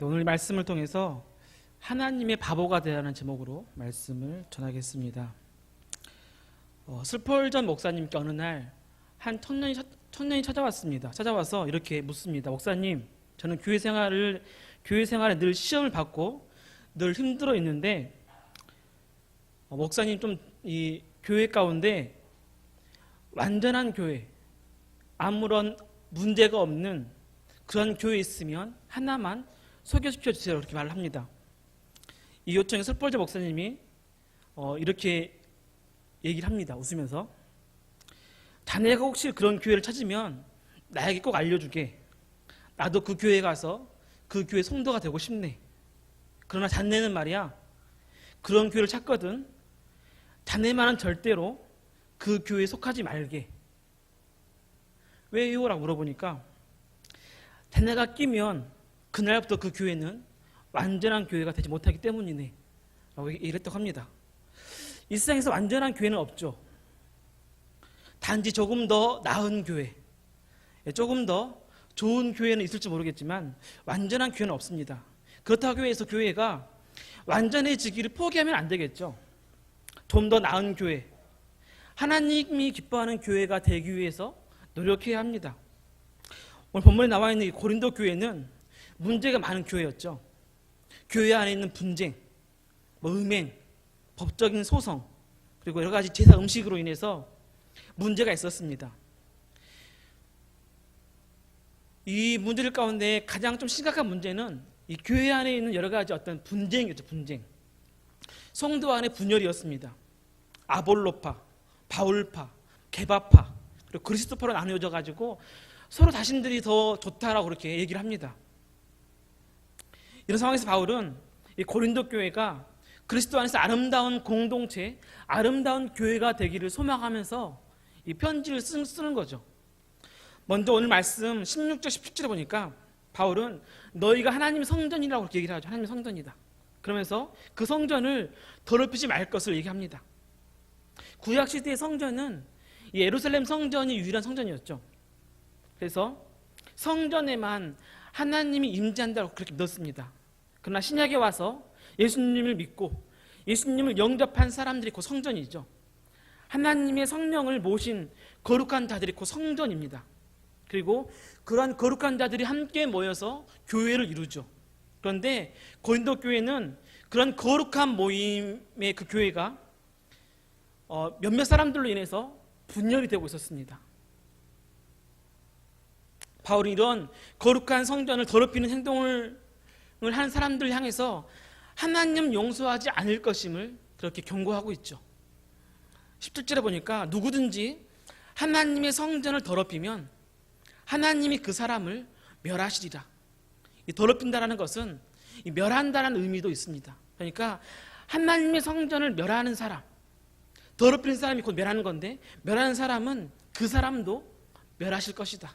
오늘 말씀을 통해서 하나님의 바보가 되라는 제목으로 말씀을 전하겠습니다. 어, 슬펄전 목사님께 어느 날 한 청년이, 찾- 청년이 찾아왔습니다. 찾아와서 이렇게 묻습니다. 목사님, 저는 교회 생활을 교회 생활에 늘 시험을 받고 늘 힘들어 있는데 어, 목사님 좀 이 교회 가운데 완전한 교회, 아무런 문제가 없는 그런 교회 있으면 하나만 소개시켜 주세요. 이렇게 말을 합니다. 이 요청에 설벌제 목사님이 어, 이렇게 얘기를 합니다. 웃으면서 자네가 혹시 그런 교회를 찾으면 나에게 꼭 알려주게. 나도 그 교회 가서 그 교회 성도가 되고 싶네. 그러나 자네는 말이야 그런 교회를 찾거든. 자네만은 절대로 그 교회에 속하지 말게. 왜요? 라고 물어보니까 자네가 끼면 그날부터 그 교회는 완전한 교회가 되지 못하기 때문이네. 라고 했다고 합니다. 이 세상에서 완전한 교회는 없죠. 단지 조금 더 나은 교회, 예, 조금 더 좋은 교회는 있을지 모르겠지만 완전한 교회는 없습니다. 그렇다고 해서 교회가 완전해지기를 포기하면 안 되겠죠. 좀 더 나은 교회, 하나님이 기뻐하는 교회가 되기 위해서 노력해야 합니다. 오늘 본문에 나와 있는 이 고린도 교회는 문제가 많은 교회였죠. 교회 안에 있는 분쟁, 뭐 음행, 법적인 소송, 그리고 여러 가지 제사 음식으로 인해서 문제가 있었습니다. 이 문제들 가운데 가장 좀 심각한 문제는 이 교회 안에 있는 여러 가지 어떤 분쟁이었죠, 분쟁. 성도 안의 분열이었습니다. 아볼로파, 바울파, 개바파, 그리고 그리스도파로 나누어져 가지고 서로 자신들이 더 좋다라고 그렇게 얘기를 합니다. 이런 상황에서 바울은 이 고린도 교회가 그리스도 안에서 아름다운 공동체, 아름다운 교회가 되기를 소망하면서 이 편지를 쓰, 쓰는 거죠. 먼저 오늘 말씀 16절 17절에 보니까 바울은 너희가 하나님의 성전이라고 얘기를 하죠. 하나님의 성전이다. 그러면서 그 성전을 더럽히지 말 것을 얘기합니다. 구약 시대의 성전은 이 예루살렘 성전이 유일한 성전이었죠. 그래서 성전에만 하나님이 임재한다고 그렇게 믿었습니다. 그러나 신약에 와서 예수님을 믿고 예수님을 영접한 사람들이 곧 성전이죠. 하나님의 성령을 모신 거룩한 자들이 곧 성전입니다. 그리고 그러한 거룩한 자들이 함께 모여서 교회를 이루죠. 그런데 고린도 교회는 그런 거룩한 모임의 그 교회가 어, 몇몇 사람들로 인해서 분열이 되고 있었습니다. 바울이 이런 거룩한 성전을 더럽히는 행동을 한 사람들 향해서 하나님 용서하지 않을 것임을 그렇게 경고하고 있죠. 17절에 보니까 누구든지 하나님의 성전을 더럽히면 하나님이 그 사람을 멸하시리라. 이 더럽힌다라는 것은 이 멸한다라는 의미도 있습니다. 그러니까 하나님의 성전을 멸하는 사람, 더럽히는 사람이 곧 멸하는 건데 멸하는 사람은 그 사람도 멸하실 것이다.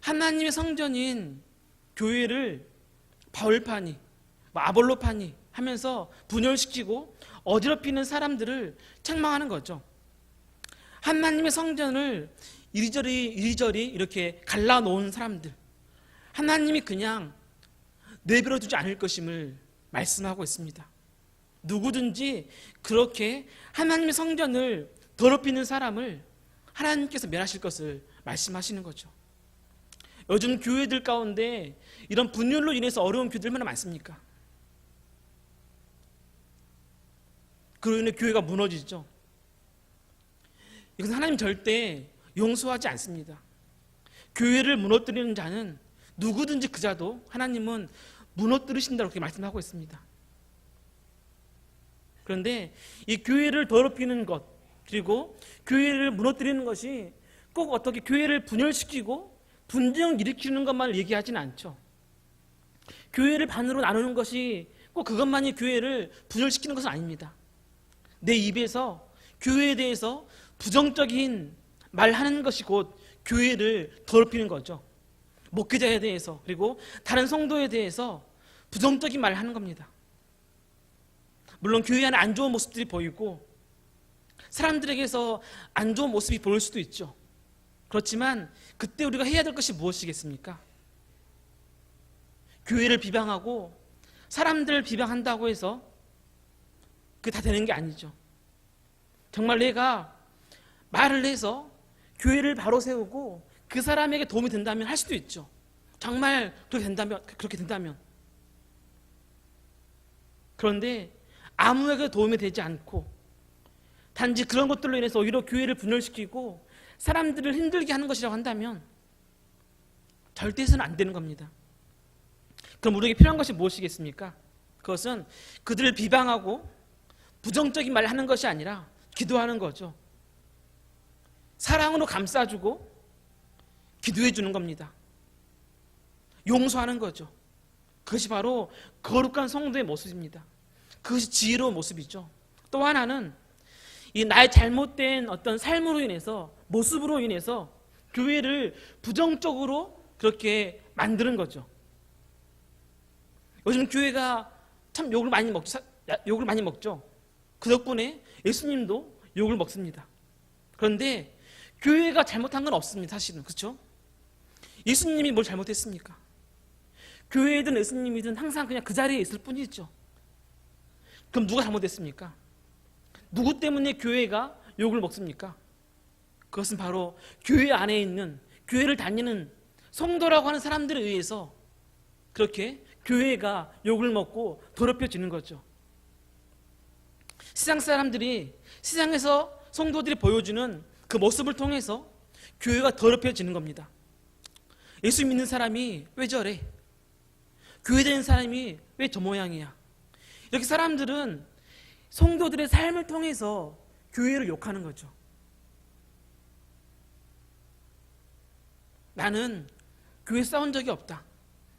하나님의 성전인 교회를 바울파니, 뭐 아볼로파니 하면서 분열시키고 어지럽히는 사람들을 책망하는 거죠. 하나님의 성전을 이리저리 이리저리 이렇게 갈라놓은 사람들, 하나님이 그냥 내버려 두지 않을 것임을 말씀하고 있습니다. 누구든지 그렇게 하나님의 성전을 더럽히는 사람을 하나님께서 멸하실 것을 말씀하시는 거죠. 요즘 교회들 가운데 이런 분열로 인해서 어려운 교회들 얼마나 많습니까? 그로 인해 교회가 무너지죠. 이것은 하나님 절대 용서하지 않습니다. 교회를 무너뜨리는 자는 누구든지 그 자도 하나님은 무너뜨리신다고 그렇게 말씀하고 있습니다. 그런데 이 교회를 더럽히는 것 그리고 교회를 무너뜨리는 것이 꼭 어떻게 교회를 분열시키고 분쟁을 일으키는 것만을 얘기하지는 않죠. 교회를 반으로 나누는 것이 꼭 그것만이 교회를 분열시키는 것은 아닙니다. 내 입에서 교회에 대해서 부정적인 말하는 것이 곧 교회를 더럽히는 거죠. 목회자에 대해서 그리고 다른 성도에 대해서 부정적인 말을 하는 겁니다. 물론 교회 안에 안 좋은 모습들이 보이고 사람들에게서 안 좋은 모습이 보일 수도 있죠. 그렇지만 그때 우리가 해야 될 것이 무엇이겠습니까? 교회를 비방하고 사람들을 비방한다고 해서 그게 다 되는 게 아니죠. 정말 내가 말을 해서 교회를 바로 세우고 그 사람에게 도움이 된다면 할 수도 있죠. 정말 그렇게 된다면 그렇게 된다면 그런데 아무에게 도움이 되지 않고 단지 그런 것들로 인해서 오히려 교회를 분열시키고 사람들을 힘들게 하는 것이라고 한다면 절대 해서는 안 되는 겁니다. 그럼 우리에게 필요한 것이 무엇이겠습니까? 그것은 그들을 비방하고 부정적인 말을 하는 것이 아니라 기도하는 거죠. 사랑으로 감싸주고 기도해 주는 겁니다. 용서하는 거죠. 그것이 바로 거룩한 성도의 모습입니다. 그것이 지혜로운 모습이죠. 또 하나는 이 나의 잘못된 어떤 삶으로 인해서 모습으로 인해서 교회를 부정적으로 그렇게 만드는 거죠. 요즘 교회가 참 욕을 많이 먹 욕을 많이 먹죠. 그 덕분에 예수님도 욕을 먹습니다. 그런데 교회가 잘못한 건 없습니다. 사실은 그렇죠? 예수님이 뭘 잘못했습니까? 교회든 예수님이든 항상 그냥 그 자리에 있을 뿐이죠. 그럼 누가 잘못했습니까? 누구 때문에 교회가 욕을 먹습니까? 그것은 바로 교회 안에 있는 교회를 다니는 성도라고 하는 사람들에 의해서 그렇게 교회가 욕을 먹고 더럽혀지는 거죠. 세상 사람들이 세상에서 성도들이 보여주는 그 모습을 통해서 교회가 더럽혀지는 겁니다. 예수 믿는 사람이 왜 저래? 교회 다니는 사람이 왜 저 모양이야? 이렇게 사람들은 성도들의 삶을 통해서 교회를 욕하는 거죠. 나는 교회 싸운 적이 없다.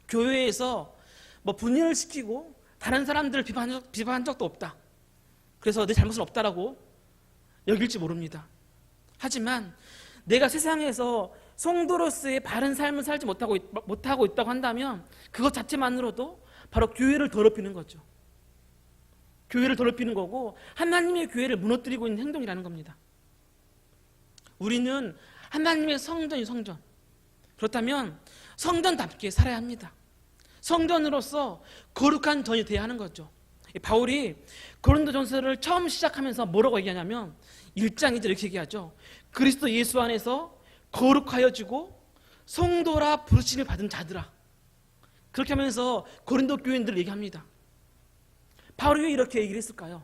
교회에서 뭐 분열을 시키고 다른 사람들을 비판한, 적, 비판한 적도 없다. 그래서 내 잘못은 없다라고 여길지 모릅니다. 하지만 내가 세상에서 성도로서의 바른 삶을 살지 못하고, 있, 못하고 있다고 한다면 그것 자체만으로도 바로 교회를 더럽히는 거죠. 교회를 더럽히는 거고 하나님의 교회를 무너뜨리고 있는 행동이라는 겁니다. 우리는 하나님의 성전이 성전. 그렇다면 성전답게 살아야 합니다. 성전으로서 거룩한 전이 되어야 하는 거죠. 바울이 고린도전서를 처음 시작하면서 뭐라고 얘기하냐면 1장이죠 이렇게 얘기하죠. 그리스도 예수 안에서 거룩하여지고 성도라 부르심을 받은 자들아. 그렇게 하면서 고린도 교인들 얘기합니다. 바울이 왜 이렇게 얘기를 했을까요?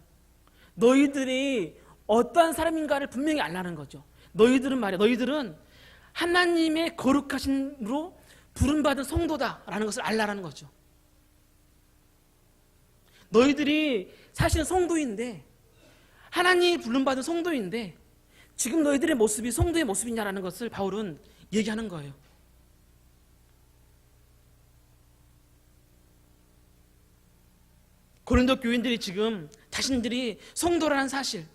너희들이 어떠한 사람인가를 분명히 알라는 거죠. 너희들은 말이야. 너희들은 하나님의 거룩하심으로 부름받은 성도다라는 것을 알라라는 거죠. 너희들이 사실은 성도인데 하나님이 부름받은 성도인데 지금 너희들의 모습이 성도의 모습이냐라는 것을 바울은 얘기하는 거예요. 고린도 교인들이 지금 자신들이 성도라는 사실,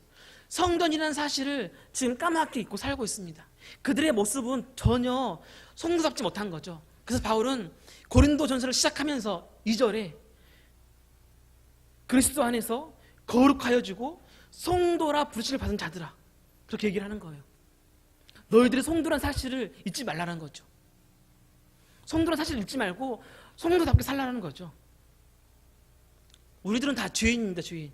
성전이라는 사실을 지금 까맣게 잊고 살고 있습니다. 그들의 모습은 전혀 성도답지 못한 거죠. 그래서 바울은 고린도 전서를 시작하면서 2절에 그리스도 안에서 거룩하여지고 성도라 부르심을 받은 자들아 그렇게 얘기를 하는 거예요. 너희들이 성도란 사실을 잊지 말라는 거죠. 성도란 사실을 잊지 말고 성도답게 살라는 거죠. 우리들은 다 죄인입니다, 죄인.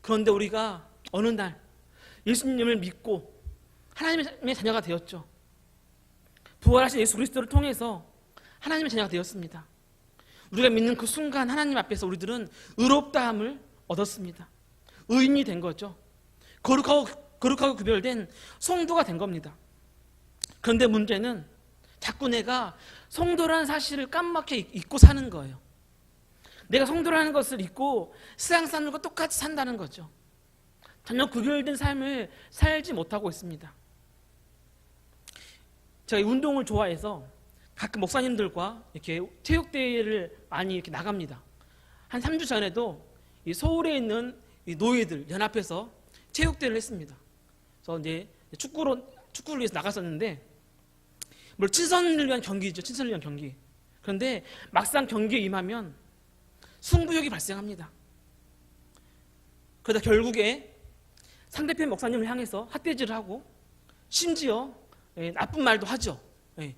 그런데 우리가 어느 날 예수님을 믿고 하나님의 자녀가 되었죠. 부활하신 예수 그리스도를 통해서 하나님의 자녀가 되었습니다. 우리가 믿는 그 순간 하나님 앞에서 우리들은 의롭다함을 얻었습니다. 의인이 된 거죠. 거룩하고 거룩하고 구별된 성도가 된 겁니다. 그런데 문제는 자꾸 내가 성도라는 사실을 깜빡해 잊고 사는 거예요. 내가 성도라는 것을 잊고 세상 사람과 똑같이 산다는 거죠. 전혀 구별된 삶을 살지 못하고 있습니다. 제가 운동을 좋아해서 가끔 목사님들과 이렇게 체육대회를 많이 이렇게 나갑니다. 한 3주 전에도 이 서울에 있는 이 노예들 연합해서 체육대회를 했습니다. 그래서 이제 축구로, 축구를 위해서 나갔었는데, 물 친선을 위한 경기죠. 친선을 위한 경기. 그런데 막상 경기에 임하면 승부욕이 발생합니다. 그러다 결국에 상대편 목사님을 향해서 핫대질을 하고 심지어 예, 나쁜 말도 하죠. 예.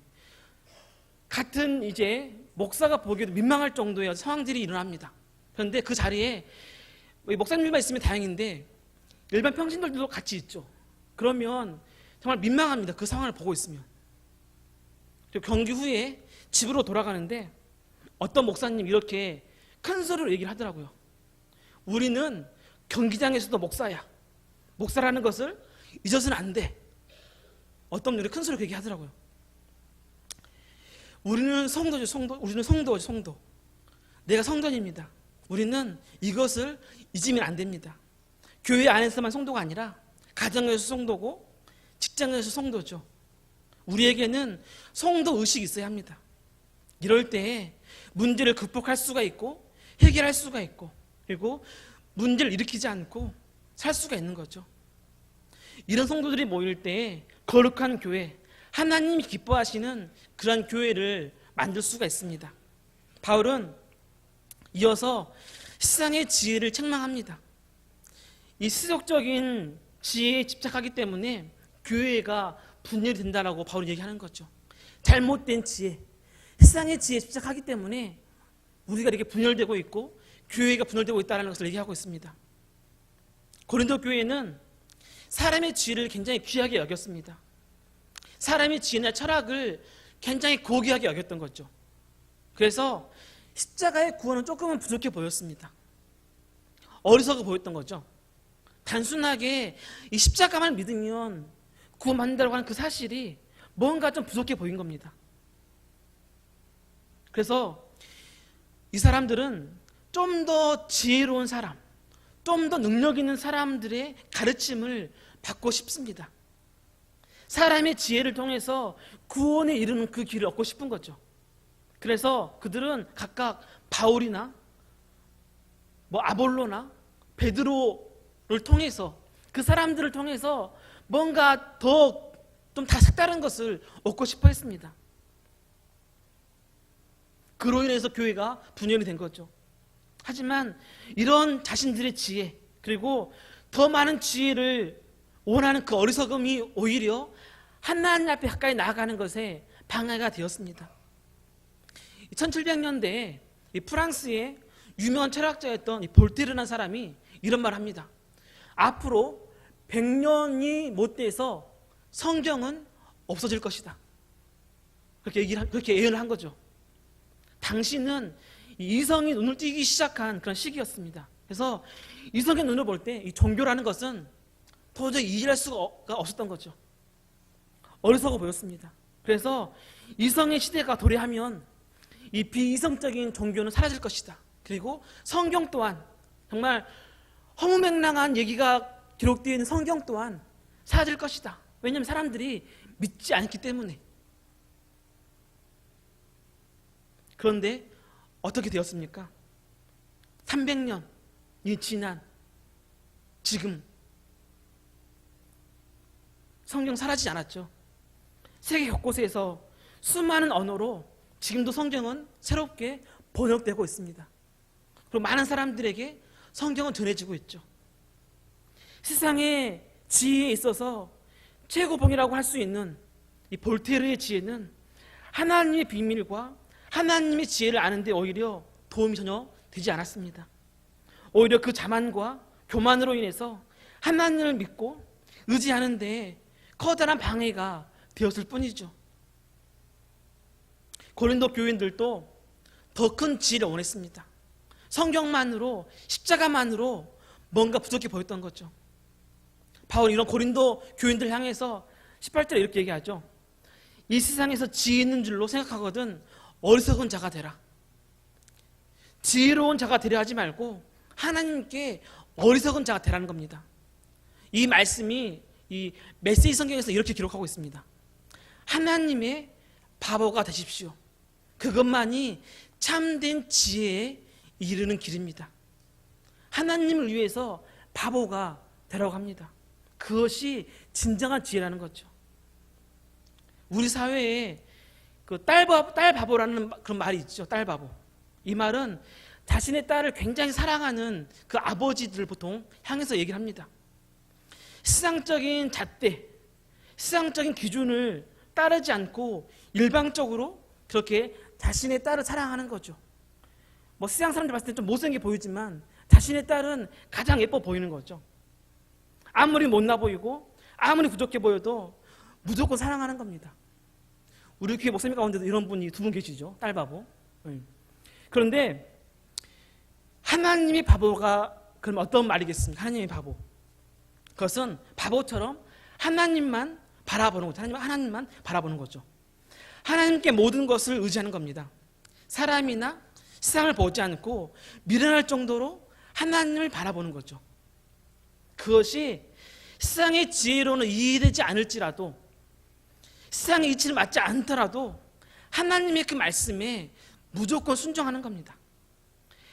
같은 이제 목사가 보기에도 민망할 정도의 상황들이 일어납니다. 그런데 그 자리에 이 목사님만 있으면 다행인데 일반 평신들도 같이 있죠. 그러면 정말 민망합니다. 그 상황을 보고 있으면. 경기 후에 집으로 돌아가는데 어떤 목사님 이렇게 큰 소리로 얘기를 하더라고요. 우리는 경기장에서도 목사야. 목사라는 것을 잊어서는 안 돼. 어떤 분들이 큰 소리로 얘기하더라고요. 우리는 성도죠, 성도. 우리는 성도죠, 성도. 내가 성도입니다. 우리는 이것을 잊으면 안 됩니다. 교회 안에서만 성도가 아니라 가정에서 성도고 직장에서 성도죠. 우리에게는 성도 의식이 있어야 합니다. 이럴 때 문제를 극복할 수가 있고 해결할 수가 있고 그리고 문제를 일으키지 않고 살 수가 있는 거죠. 이런 성도들이 모일 때 거룩한 교회, 하나님이 기뻐하시는 그런 교회를 만들 수가 있습니다. 바울은 이어서 세상의 지혜를 책망합니다. 이 세속적인 지혜에 집착하기 때문에 교회가 분열이 된다라고 바울이 얘기하는 거죠. 잘못된 지혜, 세상의 지혜에 집착하기 때문에 우리가 이렇게 분열되고 있고 교회가 분열되고 있다는 것을 얘기하고 있습니다. 고린도 교회는 사람의 지혜를 굉장히 귀하게 여겼습니다. 사람의 지혜나 철학을 굉장히 고귀하게 여겼던 거죠. 그래서 십자가의 구원은 조금은 부족해 보였습니다. 어리석어 보였던 거죠. 단순하게 이 십자가만 믿으면 구원받는다고 하는 그 사실이 뭔가 좀 부족해 보인 겁니다. 그래서 이 사람들은 좀 더 지혜로운 사람, 좀 더 능력 있는 사람들의 가르침을 받고 싶습니다. 사람의 지혜를 통해서 구원에 이르는 그 길을 얻고 싶은 거죠. 그래서 그들은 각각 바울이나 뭐 아볼로나 베드로를 통해서 그 사람들을 통해서 뭔가 더 좀 다 색다른 것을 얻고 싶어 했습니다. 그로 인해서 교회가 분열이 된 거죠. 하지만 이런 자신들의 지혜 그리고 더 많은 지혜를 원하는 그 어리석음이 오히려 하나님 앞에 가까이 나아가는 것에 방해가 되었습니다. 1700년대에 프랑스의 유명한 철학자였던 볼테르라는 사람이 이런 말을 합니다. 앞으로 100년이 못 돼서 성경은 없어질 것이다. 그렇게 얘기를 그렇게 예언을 한 거죠. 당시는 이성이 눈을 띄기 시작한 그런 시기였습니다. 그래서 이성의 눈을 볼 때 이 종교라는 것은 도저히 이해할 수가 없었던 거죠. 어리석어 보였습니다. 그래서 이성의 시대가 도래하면 이 비이성적인 종교는 사라질 것이다. 그리고 성경 또한 정말 허무맹랑한 얘기가 기록되어 있는 성경 또한 사라질 것이다. 왜냐하면 사람들이 믿지 않기 때문에. 그런데 어떻게 되었습니까? 300년이 지난 지금 성경 사라지지 않았죠. 세계 곳곳에서 수많은 언어로 지금도 성경은 새롭게 번역되고 있습니다. 그리고 많은 사람들에게 성경은 전해지고 있죠. 세상의 지혜에 있어서 최고봉이라고 할 수 있는 이 볼테르의 지혜는 하나님의 비밀과 하나님의 지혜를 아는데 오히려 도움이 전혀 되지 않았습니다. 오히려 그 자만과 교만으로 인해서 하나님을 믿고 의지하는데 커다란 방해가 되었을 뿐이죠. 고린도 교인들도 더 큰 지혜를 원했습니다. 성경만으로 십자가만으로 뭔가 부족해 보였던 거죠. 바울 이런 고린도 교인들 향해서 18절에 이렇게 얘기하죠. 이 세상에서 지혜 있는 줄로 생각하거든 어리석은 자가 되라. 지혜로운 자가 되려 하지 말고 하나님께 어리석은 자가 되라는 겁니다. 이 말씀이 이 메시지 성경에서 이렇게 기록하고 있습니다. 하나님의 바보가 되십시오. 그것만이 참된 지혜에 이르는 길입니다. 하나님을 위해서 바보가 되라고 합니다. 그것이 진정한 지혜라는 거죠. 우리 사회에 그 딸바, 딸바보라는 그런 말이 있죠. 딸바보. 이 말은 자신의 딸을 굉장히 사랑하는 그 아버지들을 보통 향해서 얘기를 합니다. 시상적인 잣대, 시상적인 기준을 따르지 않고 일방적으로 그렇게 자신의 딸을 사랑하는 거죠. 뭐 세상 사람들 봤을 때 좀 못생겨 보이지만 자신의 딸은 가장 예뻐 보이는 거죠. 아무리 못나 보이고 아무리 부족해 보여도 무조건 사랑하는 겁니다. 우리 교회 목사님 가운데도 이런 분이 두 분 계시죠. 딸 바보. 네. 그런데 하나님이 바보가 그럼 어떤 말이겠습니까? 하나님이 바보. 그것은 바보처럼 하나님만 바라보는 거죠. 하나님, 하나님만 바라보는 거죠. 하나님께 모든 것을 의지하는 겁니다. 사람이나 세상을 보지 않고 미련할 정도로 하나님을 바라보는 거죠. 그것이 세상의 지혜로는 이해되지 않을지라도 세상의 이치를 맞지 않더라도 하나님의 그 말씀에 무조건 순종하는 겁니다.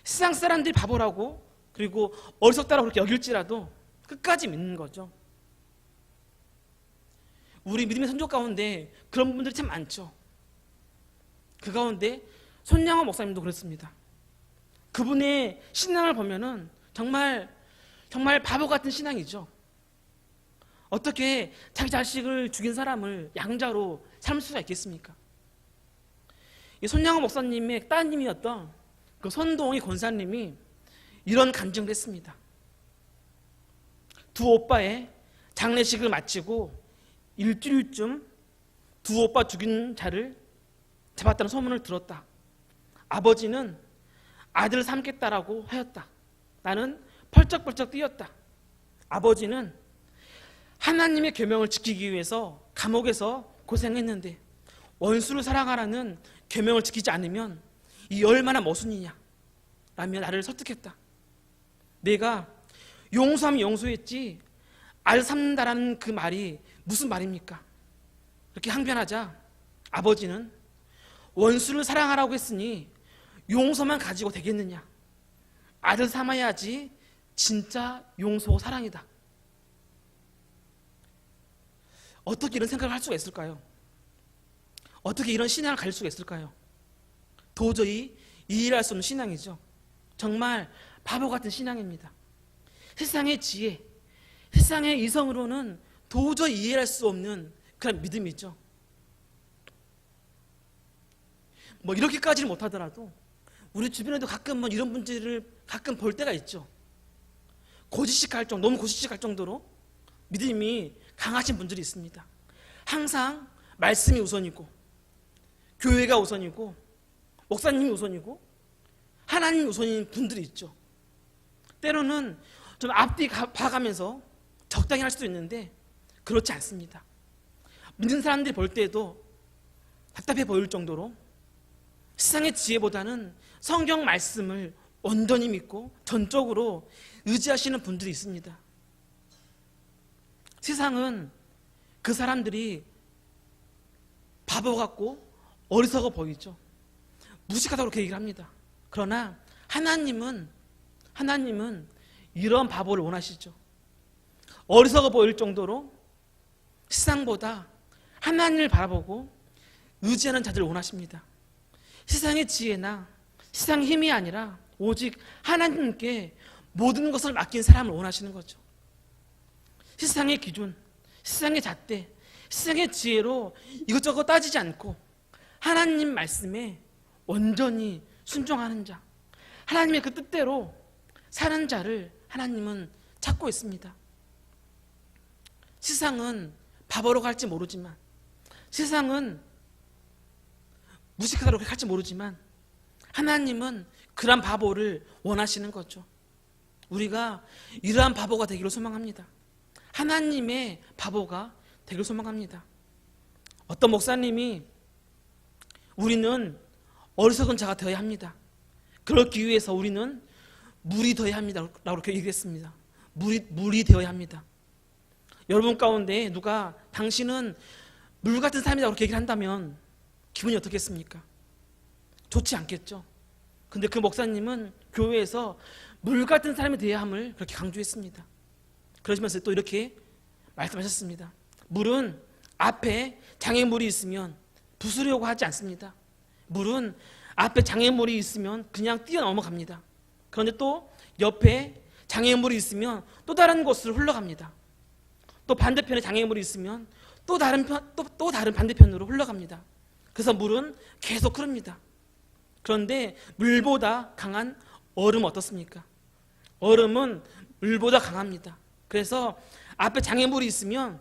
세상 사람들이 바보라고 그리고 어리석다라고 그렇게 여길지라도 끝까지 믿는 거죠. 우리 믿음의 선조 가운데 그런 분들이 참 많죠. 그 가운데 손양호 목사님도 그렇습니다. 그분의 신앙을 보면은 정말 정말 바보 같은 신앙이죠. 어떻게 자기 자식을 죽인 사람을 양자로 삶을 수가 있겠습니까? 이 손양호 목사님의 따님이었던 그 손동희 권사님이 이런 간증을 했습니다. 두 오빠의 장례식을 마치고 일주일쯤 두 오빠 죽인 자를 잡았다는 소문을 들었다. 아버지는 아들을 삼겠다라고 하였다. 나는 펄쩍펄쩍 뛰었다. 아버지는 하나님의 계명을 지키기 위해서 감옥에서 고생했는데 원수를 사랑하라는 계명을 지키지 않으면 이 얼마나 모순이냐 라며 나를 설득했다. 내가 용서하면 용서했지 알 삼는다라는 그 말이 무슨 말입니까? 이렇게 항변하자 아버지는 원수를 사랑하라고 했으니 용서만 가지고 되겠느냐? 아들 삼아야지 진짜 용서고 사랑이다. 어떻게 이런 생각을 할 수가 있을까요? 어떻게 이런 신앙을 가질 수가 있을까요? 도저히 이해할 수 없는 신앙이죠. 정말 바보 같은 신앙입니다. 세상의 지혜, 세상의 이성으로는 도저히 이해할 수 없는 그런 믿음이죠. 뭐 이렇게까지는 못하더라도 우리 주변에도 가끔 뭐 이런 분들을 가끔 볼 때가 있죠. 고지식할 정도, 너무 고지식할 정도로 믿음이 강하신 분들이 있습니다. 항상 말씀이 우선이고 교회가 우선이고 목사님이 우선이고 하나님이 우선인 분들이 있죠. 때로는 좀 앞뒤 가- 봐가면서 적당히 할 수도 있는데 그렇지 않습니다. 믿는 사람들이 볼 때도 답답해 보일 정도로 세상의 지혜보다는 성경 말씀을 온전히 믿고 전적으로 의지하시는 분들이 있습니다. 세상은 그 사람들이 바보 같고 어리석어 보이죠. 무식하다고 그렇게 얘기를 합니다. 그러나 하나님은 하나님은 이런 바보를 원하시죠. 어리석어 보일 정도로 세상보다 하나님을 바라보고 의지하는 자들을 원하십니다. 세상의 지혜나 세상의 힘이 아니라 오직 하나님께 모든 것을 맡긴 사람을 원하시는 거죠. 세상의 기준, 세상의 잣대, 세상의 지혜로 이것저것 따지지 않고 하나님 말씀에 온전히 순종하는 자, 하나님의 그 뜻대로 사는 자를 하나님은 찾고 있습니다. 세상은 바보로 갈지 모르지만, 세상은 무식하다고 할지 모르지만, 하나님은 그러한 바보를 원하시는 거죠. 우리가 이러한 바보가 되기를 소망합니다. 하나님의 바보가 되기를 소망합니다. 어떤 목사님이 우리는 어리석은 자가 되어야 합니다. 그렇기 위해서 우리는 물이 되어야 합니다. 라고 얘기했습니다. 물이, 물이 되어야 합니다. 여러분 가운데 누가 당신은 물 같은 그렇게 얘기를 한다면 기분이 어떻겠습니까? 좋지 않겠죠. 근데 그 목사님은 교회에서 물 같은 사람이 되어야 함을 그렇게 강조했습니다. 그러시면서 또 이렇게 말씀하셨습니다. 물은 앞에 장애물이 있으면 부수려고 하지 않습니다. 물은 앞에 장애물이 있으면 그냥 뛰어 넘어갑니다. 그런데 또 옆에 장애물이 있으면 또 다른 곳으로 흘러갑니다. 또 반대편에 장애물이 있으면 또 다른 편, 또, 또 다른 반대편으로 흘러갑니다. 그래서 물은 계속 흐릅니다. 그런데 물보다 강한 얼음은 어떻습니까? 얼음은 물보다 강합니다. 그래서 앞에 장애물이 있으면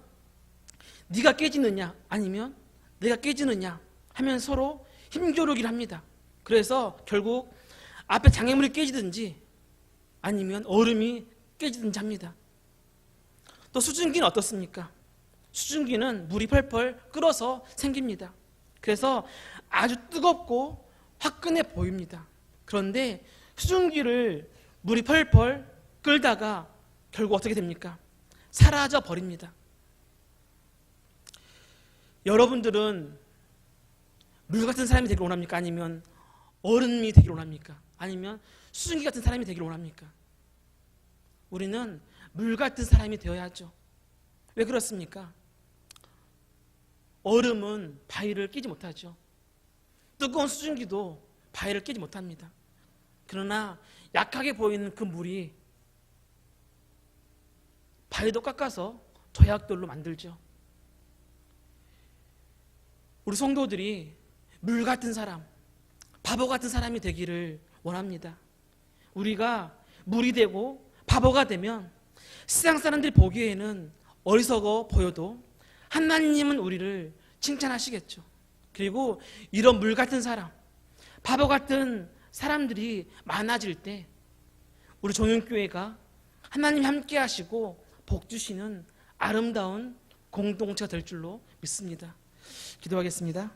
네가 깨지느냐 아니면 내가 깨지느냐 하면 서로 힘겨루기를 합니다. 그래서 결국 앞에 장애물이 깨지든지 아니면 얼음이 깨지든지 합니다. 또 수증기는 어떻습니까? 수증기는 물이 펄펄 끓어서 생깁니다. 그래서 아주 뜨겁고 화끈해 보입니다. 그런데 수증기를 물이 펄펄 끓다가 결국 어떻게 됩니까? 사라져 버립니다. 여러분들은 물 같은 사람이 되길 원합니까? 아니면 얼음이 되길 원합니까? 아니면 수증기 같은 사람이 되길 원합니까? 우리는 물 같은 사람이 되어야죠. 왜 그렇습니까? 얼음은 바위를 끼지 못하죠. 뜨거운 수증기도 바위를 끼지 못합니다. 그러나 약하게 보이는 그 물이 바위도 깎아서 조약돌로 만들죠. 우리 성도들이 물 같은 사람, 바보 같은 사람이 되기를 원합니다. 우리가 물이 되고 바보가 되면 세상 사람들이 보기에는 어리석어 보여도 하나님은 우리를 칭찬하시겠죠. 그리고 이런 물 같은 사람, 바보 같은 사람들이 많아질 때 우리 종윤교회가 하나님 함께 하시고 복 주시는 아름다운 공동체가 될 줄로 믿습니다. 기도하겠습니다.